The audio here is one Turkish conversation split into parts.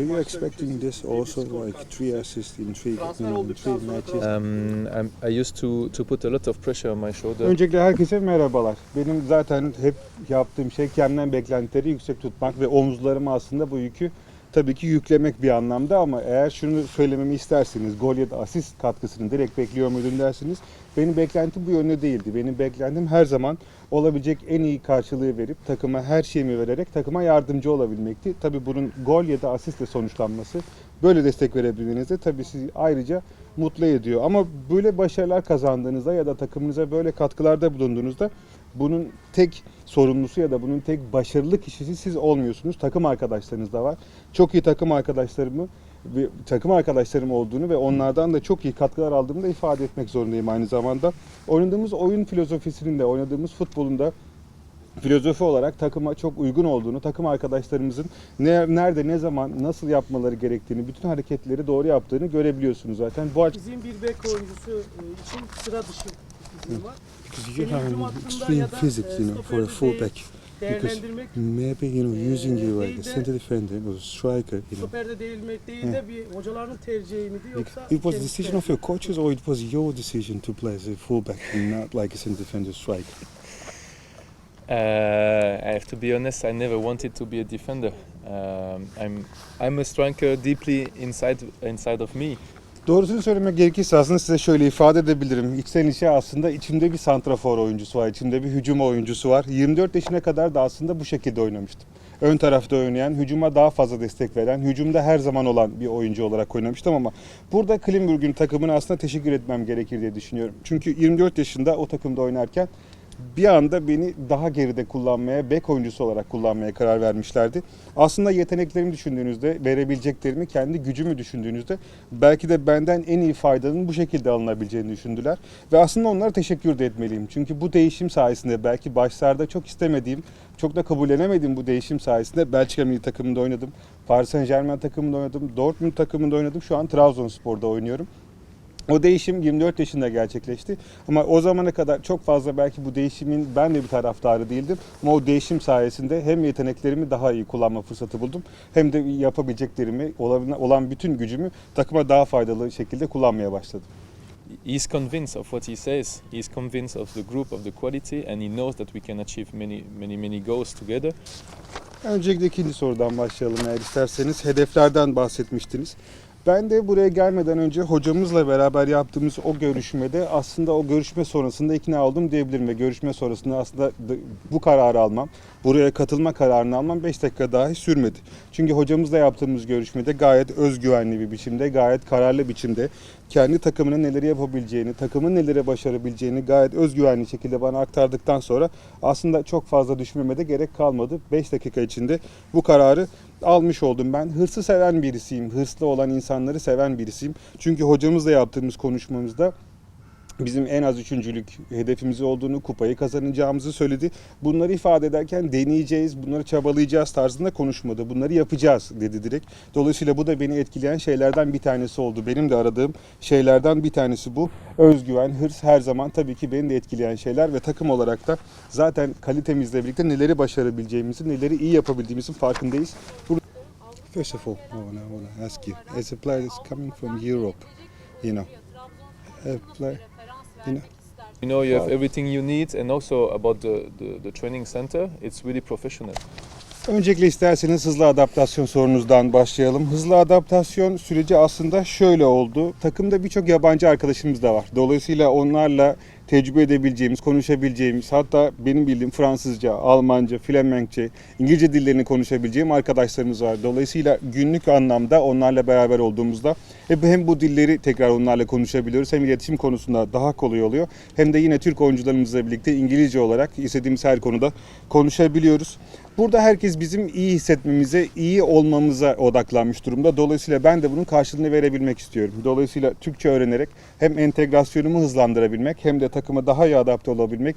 Are you expecting this also like three assists in three, in three matches? Um, I'm, I used to, to put a lot of pressure on my shoulder. Öncelikle herkese merhabalar. Benim zaten hep yaptığım şey kendimden beklentileri yüksek tutmak ve omuzlarıma aslında bu yükü tabii ki yüklemek bir anlamda ama eğer şunu söylememi isterseniz gol ya da asist katkısını direkt bekliyor muydun dersiniz. Benim beklentim bu yönde değildi. Benim beklentim her zaman olabilecek en iyi karşılığı verip takıma her şeyimi vererek takıma yardımcı olabilmekti. Tabii bunun gol ya da asistle sonuçlanması böyle destek verebildiğinizde tabii sizi ayrıca mutlu ediyor. Ama böyle başarılar kazandığınızda ya da takımınıza böyle katkılarda bulunduğunuzda bunun tek sorumlusu ya da bunun tek başarılı kişisi siz olmuyorsunuz. Takım arkadaşlarınız da var. Çok iyi takım arkadaşlarımı takım arkadaşlarım olduğunu ve onlardan da çok iyi katkılar aldığımı da ifade etmek zorundayım aynı zamanda. Oynadığımız oyun filozofisinin de oynadığımız futbolun da filozofi olarak takıma çok uygun olduğunu, takım arkadaşlarımızın ne, nerede, ne zaman, nasıl yapmaları gerektiğini, bütün hareketleri doğru yaptığını görebiliyorsunuz zaten. Bu Bizim bir bek oyuncusu e, için sıra dışı. Because you have an extreme physics, you know, for a fullback. Because Maybe you know using you like a center defender or striker, you know. stoperde değilmek değil de bir hocaların tercihi miydi yoksa It was the kendisi decision of your coaches or it was your decision to play as a fullback and not like a center defender striker? Uh, I have to be honest, I never wanted to be a defender. Um, I'm, I'm a striker deeply inside, inside of me. Doğrusunu söylemek gerekirse aslında size şöyle ifade edebilirim. İçten içe aslında içimde bir santrafor oyuncusu var, içimde bir hücum oyuncusu var. 24 yaşına kadar da aslında bu şekilde oynamıştım. Ön tarafta oynayan, hücuma daha fazla destek veren, hücumda her zaman olan bir oyuncu olarak oynamıştım ama burada Klimburg'un takımına aslında teşekkür etmem gerekir diye düşünüyorum. Çünkü 24 yaşında o takımda oynarken bir anda beni daha geride kullanmaya, bek oyuncusu olarak kullanmaya karar vermişlerdi. Aslında yeteneklerimi düşündüğünüzde, verebileceklerimi, kendi gücümü düşündüğünüzde belki de benden en iyi faydanın bu şekilde alınabileceğini düşündüler. Ve aslında onlara teşekkür de etmeliyim. Çünkü bu değişim sayesinde belki başlarda çok istemediğim, çok da kabullenemediğim bu değişim sayesinde Belçika milli takımında oynadım. Paris Saint Germain takımında oynadım. Dortmund takımında oynadım. Şu an Trabzonspor'da oynuyorum. O değişim 24 yaşında gerçekleşti. Ama o zamana kadar çok fazla belki bu değişimin ben de bir taraftarı değildim. Ama o değişim sayesinde hem yeteneklerimi daha iyi kullanma fırsatı buldum. Hem de yapabileceklerimi, olan, bütün gücümü takıma daha faydalı şekilde kullanmaya başladım. He's convinced of what he says. He's convinced of the group, of the quality, and he knows that we can achieve many, many, many goals together. Öncelikle ikinci sorudan başlayalım eğer isterseniz. Hedeflerden bahsetmiştiniz. Ben de buraya gelmeden önce hocamızla beraber yaptığımız o görüşmede aslında o görüşme sonrasında ikna oldum diyebilirim ve görüşme sonrasında aslında bu kararı almam, buraya katılma kararını almam 5 dakika dahi sürmedi. Çünkü hocamızla yaptığımız görüşmede gayet özgüvenli bir biçimde, gayet kararlı biçimde kendi takımının neleri yapabileceğini, takımın nelere başarabileceğini gayet özgüvenli şekilde bana aktardıktan sonra aslında çok fazla düşünmeme de gerek kalmadı. 5 dakika içinde bu kararı almış oldum. Ben hırsı seven birisiyim. Hırslı olan insanları seven birisiyim. Çünkü hocamızla yaptığımız konuşmamızda bizim en az üçüncülük hedefimiz olduğunu, kupayı kazanacağımızı söyledi. Bunları ifade ederken deneyeceğiz, bunları çabalayacağız tarzında konuşmadı. Bunları yapacağız dedi direkt. Dolayısıyla bu da beni etkileyen şeylerden bir tanesi oldu. Benim de aradığım şeylerden bir tanesi bu. Özgüven, hırs her zaman tabii ki beni de etkileyen şeyler ve takım olarak da zaten kalitemizle birlikte neleri başarabileceğimizin, neleri iyi yapabildiğimizin farkındayız. First of all, I I wanna ask you, as a player that's coming from Europe, you know, a player, you know, You know, you have everything you need, and also about the, the, the training center, it's really professional. Öncelikle isterseniz hızlı adaptasyon sorunuzdan başlayalım. Hızlı adaptasyon süreci aslında şöyle oldu. Takımda birçok yabancı arkadaşımız da var. Dolayısıyla onlarla tecrübe edebileceğimiz, konuşabileceğimiz, hatta benim bildiğim Fransızca, Almanca, Flemenkçe, İngilizce dillerini konuşabileceğim arkadaşlarımız var. Dolayısıyla günlük anlamda onlarla beraber olduğumuzda hem bu dilleri tekrar onlarla konuşabiliyoruz hem iletişim konusunda daha kolay oluyor. Hem de yine Türk oyuncularımızla birlikte İngilizce olarak istediğimiz her konuda konuşabiliyoruz. Burada herkes bizim iyi hissetmemize, iyi olmamıza odaklanmış durumda. Dolayısıyla ben de bunun karşılığını verebilmek istiyorum. Dolayısıyla Türkçe öğrenerek hem entegrasyonumu hızlandırabilmek hem de takıma daha iyi adapte olabilmek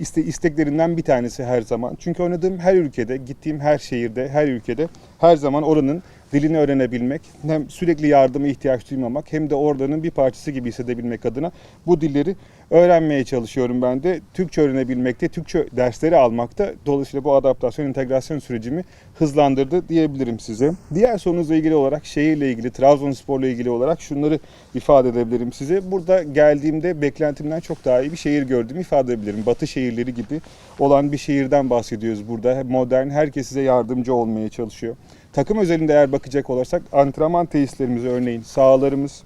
iste, isteklerinden bir tanesi her zaman. Çünkü oynadığım her ülkede, gittiğim her şehirde, her ülkede her zaman oranın dilini öğrenebilmek, hem sürekli yardıma ihtiyaç duymamak hem de oradanın bir parçası gibi hissedebilmek adına bu dilleri öğrenmeye çalışıyorum ben de. Türkçe öğrenebilmekte, Türkçe dersleri almakta dolayısıyla bu adaptasyon, integrasyon sürecimi hızlandırdı diyebilirim size. Diğer sorunuzla ilgili olarak şehirle ilgili, Trabzonspor'la ilgili olarak şunları ifade edebilirim size. Burada geldiğimde beklentimden çok daha iyi bir şehir gördüğümü ifade edebilirim. Batı şehirleri gibi olan bir şehirden bahsediyoruz burada. Modern, herkes size yardımcı olmaya çalışıyor. Takım özelinde eğer bakacak olursak antrenman tesislerimiz örneğin sahalarımız,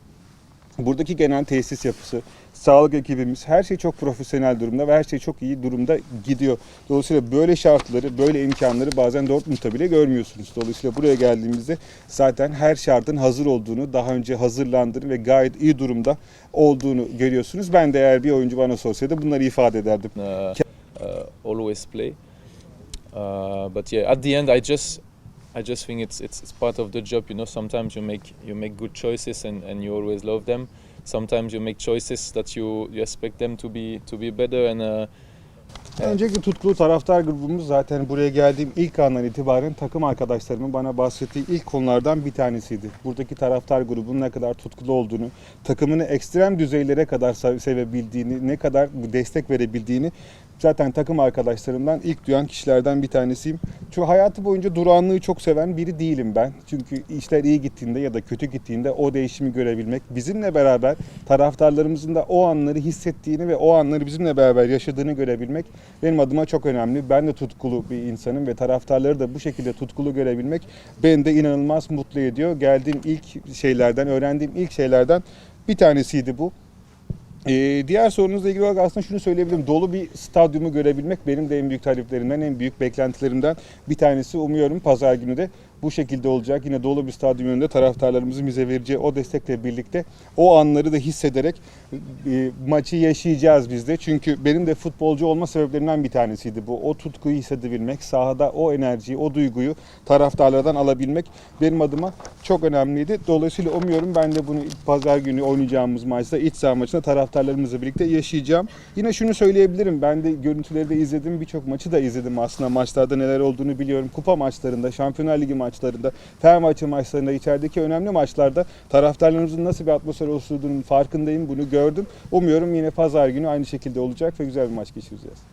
buradaki genel tesis yapısı, sağlık ekibimiz her şey çok profesyonel durumda ve her şey çok iyi durumda gidiyor. Dolayısıyla böyle şartları, böyle imkanları bazen Dortmund'da bile görmüyorsunuz. Dolayısıyla buraya geldiğimizde zaten her şartın hazır olduğunu, daha önce hazırlandığını ve gayet iyi durumda olduğunu görüyorsunuz. Ben de eğer bir oyuncu bana sorsaydı bunları ifade ederdim. uh, uh, always play. Uh, but yeah, at the end, I just I just think it's it's it's part of the job. You know, sometimes you make you make good choices and, and you always love them. Sometimes you make choices that you, you expect them to be to be better and uh, Öncelikle tutkulu taraftar grubumuz zaten buraya geldiğim ilk andan itibaren takım arkadaşlarımın bana bahsettiği ilk konulardan bir tanesiydi. Buradaki taraftar grubunun ne kadar tutkulu olduğunu, takımını ekstrem düzeylere kadar sev- sevebildiğini, ne kadar destek verebildiğini zaten takım arkadaşlarımdan ilk duyan kişilerden bir tanesiyim. Çünkü hayatı boyunca durağanlığı çok seven biri değilim ben. Çünkü işler iyi gittiğinde ya da kötü gittiğinde o değişimi görebilmek, bizimle beraber taraftarlarımızın da o anları hissettiğini ve o anları bizimle beraber yaşadığını görebilmek benim adıma çok önemli. Ben de tutkulu bir insanım ve taraftarları da bu şekilde tutkulu görebilmek beni de inanılmaz mutlu ediyor. Geldiğim ilk şeylerden, öğrendiğim ilk şeylerden bir tanesiydi bu. Ee, diğer sorunuzla ilgili olarak aslında şunu söyleyebilirim. Dolu bir stadyumu görebilmek benim de en büyük taleplerimden, en büyük beklentilerimden bir tanesi. Umuyorum pazar günü de bu şekilde olacak. Yine dolu bir stadyum önünde taraftarlarımızın bize vereceği o destekle birlikte o anları da hissederek e, maçı yaşayacağız biz de. Çünkü benim de futbolcu olma sebeplerimden bir tanesiydi bu. O tutkuyu hissedebilmek, sahada o enerjiyi, o duyguyu taraftarlardan alabilmek benim adıma çok önemliydi. Dolayısıyla umuyorum ben de bunu pazar günü oynayacağımız maçta, iç saha maçında taraftarlarımızla birlikte yaşayacağım. Yine şunu söyleyebilirim. Ben de görüntüleri de izledim. Birçok maçı da izledim aslında. Maçlarda neler olduğunu biliyorum. Kupa maçlarında, Şampiyonlar Ligi maçlarında, Fenerbahçe maçlarında, içerideki önemli maçlarda taraftarlarımızın nasıl bir atmosfer oluşturduğunun farkındayım. Bunu gördüm. Umuyorum yine pazar günü aynı şekilde olacak ve güzel bir maç geçireceğiz.